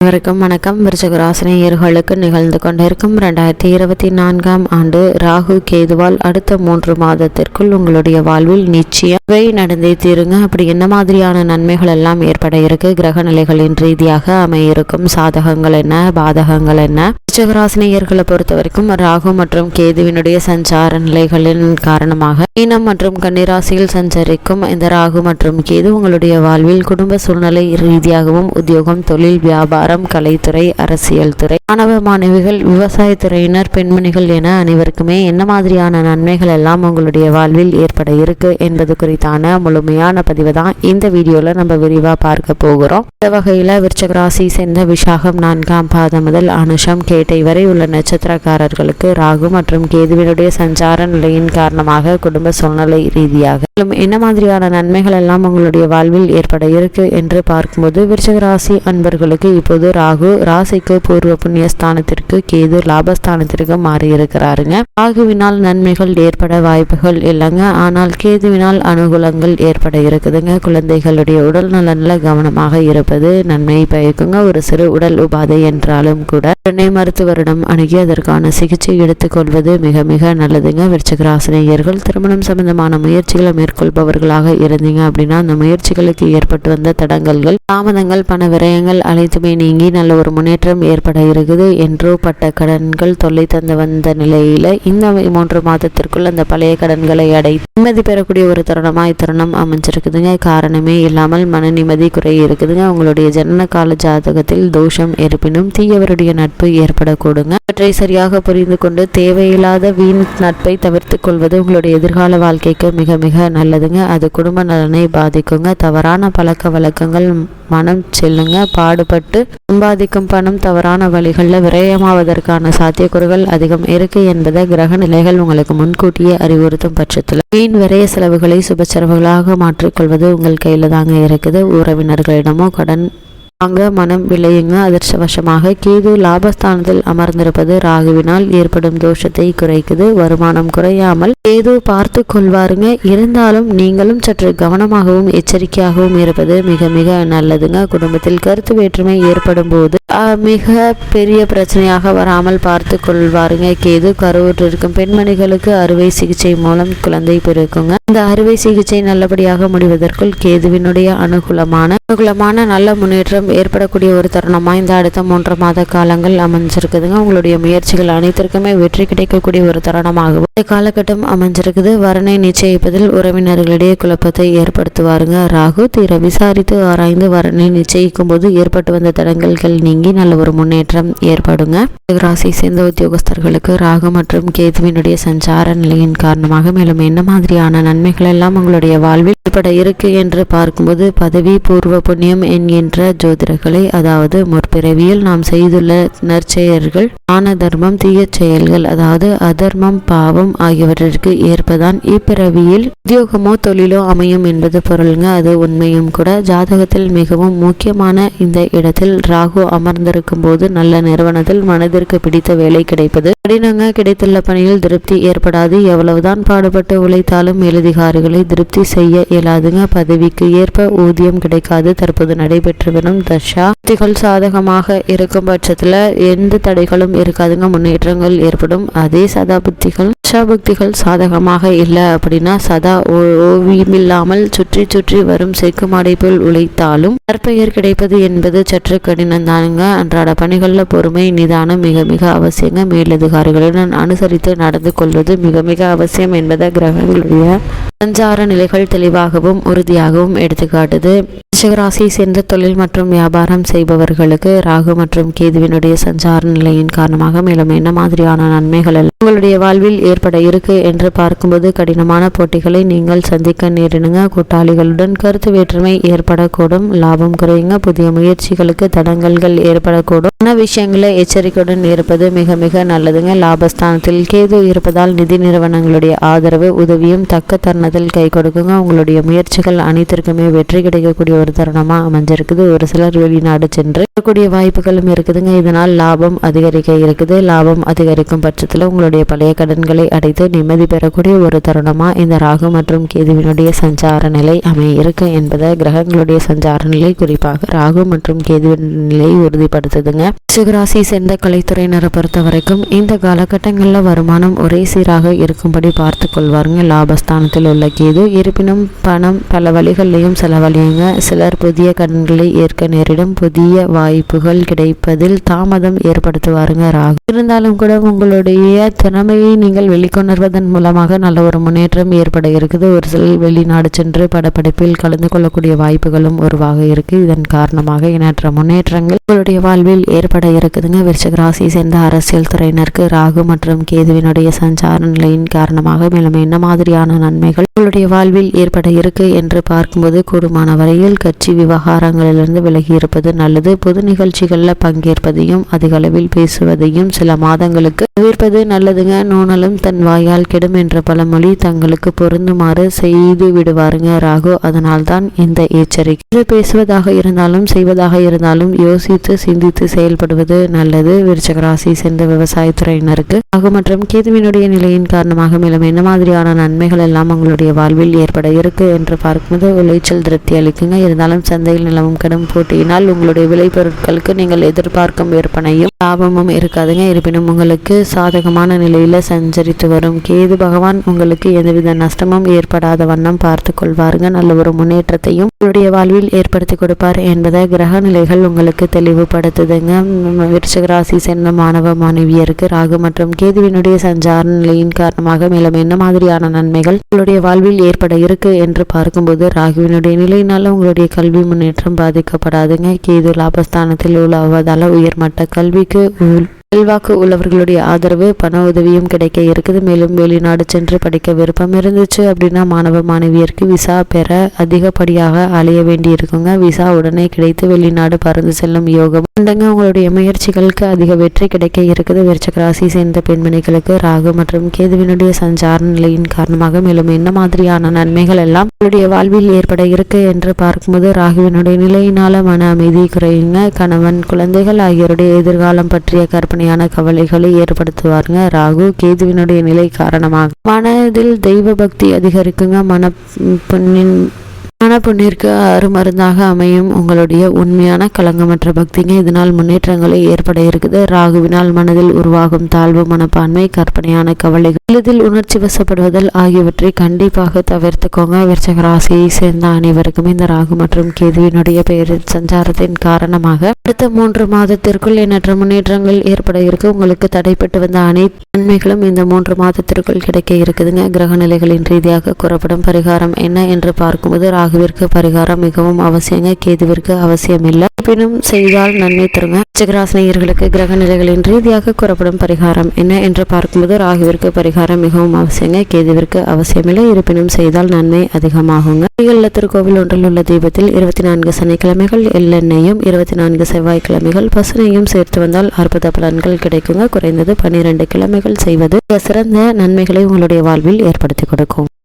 அனைவருக்கும் வணக்கம். விருச்சகராசினியர்களுக்கு நிகழ்ந்து கொண்டிருக்கும் ரெண்டாயிரத்தி இருபத்தி நான்காம் ஆண்டு ராகு கேதுவால் அடுத்த மூன்று மாதத்திற்குள் உங்களுடைய வாழ்வில் நிச்சயம் இவை நடந்தே தீருங்க. அப்படி என்ன மாதிரியான நன்மைகள் எல்லாம் ஏற்பட இருக்கு? கிரக நிலைகளின் ரீதியாக அமையிருக்கும் சாதகங்கள் என்ன? பாதகங்கள் என்ன? விருச்சகராசினியர்களை பொறுத்த வரைக்கும் ராகு மற்றும் கேதுவினுடைய சஞ்சார நிலைகளின் காரணமாக மீனம் மற்றும் கன்னிராசியில் சஞ்சரிக்கும் இந்த ராகு மற்றும் கேது உங்களுடைய வாழ்வில் குடும்ப சூழ்நிலை ரீதியாகவும் உத்தியோகம் தொழில் வியாபாரம் கலைத்துறை அரசியல் துறை மாணவ மாணவிகள் விவசாயத்துறையினர் பெண்மணிகள் என அனைவருக்குமே என்ன மாதிரியான நன்மைகள் எல்லாம் உங்களுடைய வாழ்வில் ஏற்பட இருக்கு என்பது குறித்தான முழுமையான பதிவு தான் இந்த வீடியோல நம்ம விரிவா பார்க்க போகிறோம். இந்த வகையில விருச்சகராசி சேர்ந்த விசாகம் நான்காம் பாதம் முதல் அனுஷம் கேட்டை வரை உள்ள நட்சத்திரக்காரர்களுக்கு ராகு மற்றும் கேதுவினுடைய சஞ்சார நிலையின் காரணமாக குடும்ப சூழ்நிலை ரீதியாக. மேலும் என்ன மாதிரியான நன்மைகள் எல்லாம் உங்களுடைய வாழ்வில் ஏற்பட இருக்கு என்று பார்க்கும்போது விருச்சகராசி அன்பர்களுக்கு அன்பர்களுக்கு இப்போது ராகு ராசிக்கு பூர்வ புண்ணிய ஸ்தானத்திற்கு கேது லாபஸ்தானத்திற்கு மாறி இருக்கிறாருங்க ராகுவினால் நன்மைகள் ஏற்பட வாய்ப்புகள் இல்லைங்க. ஆனால் கேதுவினால் அனுகூலங்கள் ஏற்பட இருக்குதுங்க. குழந்தைகளுடைய உடல் நலனில் கவனமாக இருப்பது நன்மை பயக்குங்க. ஒரு சிறு உடல் உபாதை என்றாலும் கூட சென்னை மருத்துவரிடம் அணுகி அதற்கான சிகிச்சை எடுத்துக்கொள்வது மிக மிக நல்லதுங்க. விருச்சகராசினியர்கள் திருமணம் சம்பந்தமான முயற்சிகளை மேற்கொள்பவர்களாக இருந்தீங்க அப்படின்னா அந்த முயற்சிகளுக்கு ஏற்பட்டு வந்த தடங்கல்கள் தாமதங்கள் பண விரயங்கள் அனைத்துமே நீங்கி நல்ல ஒரு முன்னேற்றம் ஏற்பட இருக்குது என்றோ பட்ட கடன்கள் தொல்லை தந்து வந்த நிலையில் இந்த மூன்று மாதத்திற்குள் அந்த பழைய கடன்களை அடை நிம்மதி பெறக்கூடிய ஒரு தருணமாக இத்தருணம் அமைஞ்சிருக்குதுங்க. காரணமே இல்லாமல் மன நிம்மதி குறை இருக்குதுங்க. உங்களுடைய ஜனன கால ஜாதகத்தில் தோஷம் இருப்பினும் தீயவருடைய நட்பு ஏற்படக்கூடுங்க. அவற்றை சரியாக புரிந்து கொண்டு தேவையில்லாத வீண் நட்பை தவிர்த்து கொள்வது உங்களுடைய எதிர்கால வாழ்க்கைக்கு மிக மிக நல்லதுங்க. அது குடும்ப நலனை பாதிக்குங்க. தவறான பழக்க வழக்கங்கள் மனம் செல்லுங்க பாடுபட்டு சம்பாதிக்கும் பணம் தவறான வழிகளில் விரயமாவதற்கான சாத்தியக்கூறுகள் அதிகம் இருக்கு என்பதை கிரக நிலைகள் உங்களுக்கு முன்கூட்டியே அறிவுறுத்தும் பட்சத்தில். வீண் விரய செலவுகளை சுப செலவுகளாக மாற்றிக்கொள்வது உங்கள் கையில் தாங்க இருக்குது. உறவினர்களிடமோ கடன் அங்க மனம் விளையுங்க அதிர்ஷ்டவசமாக. கேது லாபஸ்தானத்தில் அமர்ந்திருப்பது ராகுவினால் ஏற்படும் தோஷத்தை குறைக்குது வருமானம் குறையாமல். கேது பார்த்து கொள்வாருங்க. இருந்தாலும் நீங்களும் சற்று கவனமாகவும் எச்சரிக்கையாகவும் இருப்பது மிக மிக நல்லதுங்க. குடும்பத்தில் கருத்து வேற்றுமை ஏற்படும் போது மிக பெரிய பிரச்சனையாக வராமல் பார்த்து கொள்வாருங்க. கேது கருவுற்றிருக்கும் பெண்மணிகளுக்கு அறுவை சிகிச்சை மூலம் குழந்தை பிறக்குங்க. இந்த அறுவை சிகிச்சை நல்லபடியாக முடிவதற்குள் கேதுவினுடைய அனுகூலமான அனுகூலமான நல்ல முன்னேற்றம் ஏற்படக்கூடிய ஒரு தருணமாக இந்த அடுத்த மூன்று மாத காலங்கள் அமைஞ்சிருக்குதுங்க. உங்களுடைய முயற்சிகள் அனைத்திற்குமே வெற்றி கிடைக்கக்கூடிய ஒரு தருணமாகவும் இந்த காலகட்டம் அமைஞ்சிருக்குது. வரனை நிச்சயிப்பதில் உறவினர்களிடையே குழப்பத்தை ஏற்படுத்துவாருங்க. ராகு தீர விசாரித்து ஆராய்ந்து வரனை நிச்சயிக்கும் போது ஏற்பட்டு வந்த தடங்கல்கள் நீங்கி நல்ல ஒரு முன்னேற்றம் ஏற்படுங்க. ராசி சேர்ந்த உத்தியோகஸ்தர்களுக்கு ராகு மற்றும் கேதுவினுடைய சஞ்சார நிலையின் காரணமாக மேலும் என்ன மாதிரியான நன்மைகள் எல்லாம் உங்களுடைய வாழ்வில் ஏற்பட இருக்கு என்று பார்க்கும்போது பதவி பூர்வ புண்ணியம் என்கின்ற சகோதரர்களை அதாவது முற்பிறவியில் நாம் செய்துள்ள நற்செயல்கள் தான தர்மம் தீய செயல்கள் அதாவது அதர்மம் பாவம் ஆகியவற்றிற்கு ஏற்பதான் இப்பிறவியில் உத்தியோகமோ தொழிலோ அமையும் என்பது பொருளுங்க. அது உண்மையும் கூட. ஜாதகத்தில் மிகவும் முக்கியமான இந்த இடத்தில் ராகு அமர்ந்திருக்கும் போது நல்ல நிறுவனத்தில் மனதிற்கு பிடித்த வேலை கிடைப்பது. கடினங்க கிடைத்துள்ள பணியில் திருப்தி ஏற்படாது. எவ்வளவுதான் பாடுபட்டு உழைத்தாலும் மேலதிகாரிகளை திருப்தி செய்ய இயலாதுங்க. பதவிக்கு ஏற்ப ஊதியம் கிடைக்காது. தற்போது நடைபெற்று வரும் தஷா யுக்திகள் சாதகமாக இருக்கும் பட்சத்துல எந்த தடைகளும் இருக்காதுங்க. முன்னேற்றங்கள் ஏற்படும். அதே சதா புத்திகள் தஷா சாதகமாக இல்லை அப்படின்னா சதா ஓவியமில்லாமல் சுற்றி சுற்றி வரும் செக்குமாடை போல் உழைத்தாலும் நற்பெயர் கிடைப்பது என்பது சற்று கடினம் தானுங்க அன்றாட பணிகளில் பொறுமை நிதானம் மிக மிக அவசியங்க. மேலதிகாரிகளுடன் அனுசரித்து நடந்து கொள்வது மிக மிக அவசியம் என்பதை கிரகங்களுடைய சஞ்சார நிலைகள் தெளிவாகவும் உறுதியாகவும் எடுத்துக்காட்டுது. ராசியை சேர்ந்த தொழில் மற்றும் வியாபாரம் செய்பவர்களுக்கு ராகு மற்றும் கேதுவினுடைய சஞ்சார நிலையின் காரணமாக மேலும் என்ன மாதிரியான நன்மைகள் உங்களுடைய வாழ்வில் ஏற்பட இருக்கு என்று பார்க்கும்போது கடினமான போட்டிகளை நீங்கள் சந்திக்க நேரிடுங்க. கூட்டாளிகளுடன் கருத்து வேற்றுமை ஏற்படக்கூடும். லாபம் குறையுங்க. புதிய முயற்சிகளுக்கு தடங்கல்கள் ஏற்படக்கூடும். பண விஷயங்களை எச்சரிக்கையுடன் இருப்பது மிக மிக நல்லதுங்க. லாபஸ்தானத்தில் கேது இருப்பதால் நிதி நிறுவனங்களுடைய ஆதரவு உதவியும் தக்க தருணத்தில் கை கொடுக்குங்க. உங்களுடைய முயற்சிகள் அனைத்திற்குமே வெற்றி கிடைக்கக்கூடிய ஒரு தருணமாக அமைஞ்சிருக்குது. ஒரு சில சிலர் வெளிநாடு சென்று இருக்கக்கூடிய வாய்ப்புகளும் இருக்குதுங்க. இதனால் லாபம் அதிகரிக்க இருக்குது. லாபம் அதிகரிக்கும் பட்சத்தில் உங்களுடைய பழைய கடன்களை அடைத்து நிம்மதி பெறக்கூடிய ஒரு தருணமா இந்த ராகு மற்றும் கேதுவினுடைய சஞ்சார நிலை அமையிருக்கு என்பதை கிரகங்களுடைய சஞ்சார நிலை குறிப்பாக ராகு மற்றும் கேதுவின் நிலை உறுதிப்படுத்துதுங்க. சிகராசி சேர்ந்த கலைத்துறையினரை பொறுத்த வரைக்கும் இந்த காலகட்டங்களில் வருமானம் ஒரே சீராக இருக்கும்படி பார்த்து கொள்வாருங்க. லாபஸ்தானத்தில் உள்ள கேது இருப்பினும் பணம் பல வழிகள்லையும் செலவழியுங்க. சிலர் புதிய கடன்களை ஏற்க நேரிடும் புதிய வாய்ப்புகள் கிடைப்பதில் தாமதம் ஏற்படுத்துவாருங்க ராகு. இருந்தாலும் கூட உங்களுடைய திறமையை நீங்கள் வெளிக்கொணர்வதன் மூலமாக நல்ல ஒரு முன்னேற்றம் ஏற்பட இருக்குது. ஒரு சில வெளிநாடு சென்று படப்பிடிப்பில் கலந்து கொள்ளக்கூடிய வாய்ப்புகளும் உருவாக இருக்கு. இதன் காரணமாக எண்ணற்ற முன்னேற்றங்கள் உங்களுடைய வாழ்வில் ஏற்பட இருக்குதுங்க. விருச்சக சேர்ந்த அரசியல் துறையினருக்கு ராகு மற்றும் கேதுவினுடைய சஞ்சார நிலையின் காரணமாக மேலும் என்ன மாதிரியான நன்மைகள் உங்களுடைய வாழ்வில் ஏற்பட இருக்கு என்று பார்க்கும்போது கூடுமான வரையில் கட்சி விவகாரங்களிலிருந்து விலகி இருப்பது நல்லது. பொது நிகழ்ச்சிகளில் பங்கேற்பதையும் அதிகளவில் பேசுவதையும் சில மாதங்களுக்கு தவிர்ப்பது நல்லதுங்க. நூனலும் தன் வாயால் கெடும் என்ற பழமொழி தங்களுக்கு பொருந்துமாறு செய்து விடுவாருங்க ராகு. அதனால்தான் இந்த எச்சரிக்கை. இது பேசுவதாக இருந்தாலும் செய்வதாக இருந்தாலும் யோசித்து சிந்தித்து செயல்படுவது நல்லது. விருச்சகராசி சேர்ந்த விவசாயத்துறையினருக்கு ராகு மற்றும் கேதுவினுடைய நிலையின் காரணமாக மேலும் என்ன மாதிரியான நன்மைகள் எல்லாம் உங்களுடைய வாழ்வில் ஏற்பட இருக்கு என்று பார்க்கும்போது உளைச்சல் திருப்தி அளிக்குங்க. இருந்தாலும் சந்தையில் நிலவும் கடும் போட்டியினால் உங்களுடைய விளைபொருட்களுக்கு நீங்கள் எதிர்பார்க்கும் விற்பனையும் லாபமும் இருக்காதுங்க. இருப்பினும் உங்களுக்கு சாதகமான நிலையில் சஞ்சரித்து வரும் கேது பகவான் உங்களுக்கு எந்தவித நஷ்டமும் ஏற்படாத வண்ணம் பார்த்து கொள்வாருங்க. நல்ல ஒரு முன்னேற்றத்தையும் உங்களுடைய வாழ்வில் ஏற்படுத்தி கொடுப்பார் என்பதை கிரக நிலைகள் உங்களுக்கு தெளிவுபடுத்துதுங்க. விருஷகராசி சேர்ந்த மாணவ மாணவியருக்கு ராகு மற்றும் கேதுவினுடைய சஞ்சார நிலையின் காரணமாக மேலும் என்ன மாதிரியான நன்மைகள் உங்களுடைய வாழ்வில் ஏற்பட இருக்கு என்று பார்க்கும்போது ராகுவினுடைய நிலையினால உங்களுடைய கல்வி முன்னேற்றம் பாதிக்கப்படாதுங்க கேது லாபஸ்தானத்தில் உலாவதால உயர்மட்ட கல்விக்கு உள்- செல்வாக்கு உள்ளவர்களுடைய ஆதரவு பண உதவியும் கிடைக்க இருக்குது. மேலும் வெளிநாடு சென்று படிக்க விருப்பம் இருந்துச்சு அப்படின்னா மாணவ மாணவியருக்கு விசா பெற அதிகப்படியாக அலைய வேண்டி இருக்குங்க விசா உடனே கிடைத்து வெளிநாடு பறந்து செல்லும் யோகம். உண்டுங்க உங்களுடைய முயற்சிகளுக்கு அதிக வெற்றி கிடைக்க இருக்குது. விருச்சக ராசி சேர்ந்த பெண்மணிகளுக்கு ராகு மற்றும் கேதுவினுடைய சஞ்சார நிலையின் காரணமாக மேலும் என்ன மாதிரியான நன்மைகள் எல்லாம் உங்களுடைய வாழ்வில் ஏற்பட இருக்கு என்று பார்க்கும்போது ராகுவினுடைய நிலையினால மன அமைதி குறையுங்க. கணவன் குழந்தைகள் ஆகியோருடைய எதிர்காலம் பற்றிய கற்பனை கற்பனையான கவலைகளை ஏற்படுத்துவாருங்க. ராகு கேதுவினுடைய நிலை காரணமாக. மனதில் தெய்வ பக்தி அதிகரிக்குங்க. மன பொன்னின் மனப்பொன்னிற்கு அருமருந்தாக அமையும் உங்களுடைய உண்மையான களங்கமற்ற பக்திங்க. இதனால் முன்னேற்றங்களை ஏற்பட இருக்குது. ராகுவினால் மனதில் உருவாகும் தாழ்வு மனப்பான்மை கற்பனையான கவலைகள் எளிதில் உணர்ச்சி வசப்படுவதல் ஆகியவற்றை கண்டிப்பாக தவிர்த்துக்கோங்க. விருச்சக ராசியை சேர்ந்த அனைவருக்கும் இந்த ராகு மற்றும் கேதுவினுடைய பெயர் சஞ்சாரத்தின் காரணமாக அடுத்த மூன்று மாதத்திற்குள் எண்ணற்ற முன்னேற்றங்கள் ஏற்பட இருக்கு. உங்களுக்கு தடைப்பட்டு வந்த அனைத்து நன்மைகளும் இந்த மூன்று மாதத்திற்குள் கிடைக்க இருக்குதுங்க. கிரக நிலைகளின் ரீதியாக கூறப்படும் பரிகாரம் என்ன என்று பார்க்கும்போது ராகுவிற்கு பரிகாரம் மிகவும் அவசியங்க கேதுவிற்கு அவசியம் இல்லை இருப்பினும் செய்தால் நன்மை தருங்க. சிகராசினியர்களுக்கு கிரக நிலைகளின் ரீதியாக கூறப்படும் பரிகாரம் என்ன என்று பார்க்கும்போது ராகுவிற்கு பரிகாரம் மிகவும் அவசியங்க கேதுவிற்கு அவசியமில்லை. இருப்பினும் செய்தால் நன்மை அதிகமாகுங்க. இல்ல திருக்கோவில் ஒன்றில் உள்ள தீபத்தில் இருபத்தி நான்கு சனிக்கிழமைகள் எள்ளெண்ணையும் இருபத்தி நான்கு செவ்வாய்க்கிழமைகள் பசுனையும் சேர்த்து வந்தால் அற்புத பலன்கள் கிடைக்குங்க. குறைந்தது பன்னிரண்டு கிழமைகள் செய்வது சிறந்த நன்மைகளை உங்களுடைய வாழ்வில் ஏற்படுத்தி கொடுக்கும்.